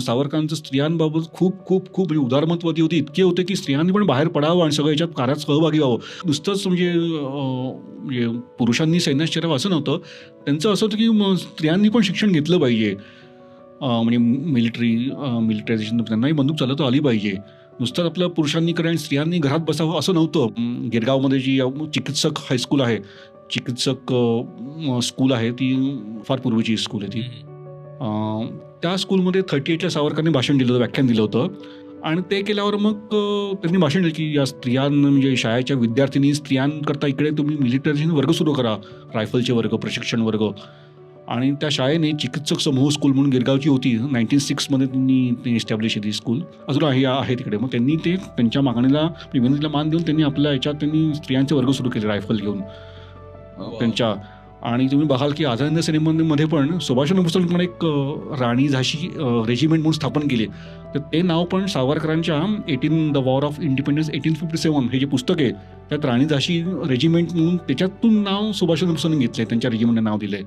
सावरकरांचं स्त्रियांबाबत खूप खूप खूप म्हणजे उदारमतवादी होती. इतके होते की स्त्रियांनी पण बाहेर पडावं आणि सगळं याच्यात कार्यात सहभागी व्हावं. नुसतंच म्हणजे म्हणजे पुरुषांनी सैन्यात शिरावं असं नव्हतं. त्यांचं असं होतं की स्त्रियांनी पण शिक्षण घेतलं पाहिजे. म्हणजे मिलिटरी मिलिटरायझेशन त्यांनाही बंदूक चालवता आली पाहिजे. नुसतं आपल्या पुरुषांनी करा आणि स्त्रियांनी घरात बसावं असं नव्हतं. गिरगावमध्ये जी चिकित्सक हायस्कूल आहे. चिकित्सक स्कूल आहे ती फार पूर्वीची स्कूल आहे ती. त्या स्कूलमध्ये थर्टी एटच्या सावरकरांनी भाषण दिलं होतं व्याख्यान दिलं होतं. आणि ते केल्यावर मग त्यांनी भाषण दिलं की या स्त्रियांना म्हणजे शाळेच्या विद्यार्थिनी स्त्रियांकरता इकडे तुम्ही मिलिटरी वर्ग सुरू करा रायफलचे वर्ग प्रशिक्षण वर्ग. आणि त्या शाळेने चिकित्सक समूह स्कूल म्हणून गिरगावची होती. नाईन्टीन सिक्समध्ये त्यांनी ते एस्टॅब्लिश केली स्कूल अजून आहे आहे तिकडे. मग त्यांनी ते त्यांच्या मागणीला विनंतीला मान देऊन त्यांनी आपल्या याच्यात त्यांनी स्त्रियांचे वर्ग सुरू केले रायफल घेऊन. त्यांच्या आणि तुम्ही बघाल की आझाद सिनेमांमध्ये पण सुभाषचंद्र बोसांनी पण एक राणी झाशी रेजिमेंट म्हणून स्थापन केले. तर ते नाव पण सावरकरांच्या eighteen the war of independence eighteen fifty seven हे जे पुस्तक आहे त्यात राणी झाशी रेजिमेंट म्हणून त्याच्यातून नाव सुभाषचंद्र बोसांनी आहे त्यांच्या रेजिमेंटने नाव दिलं आहे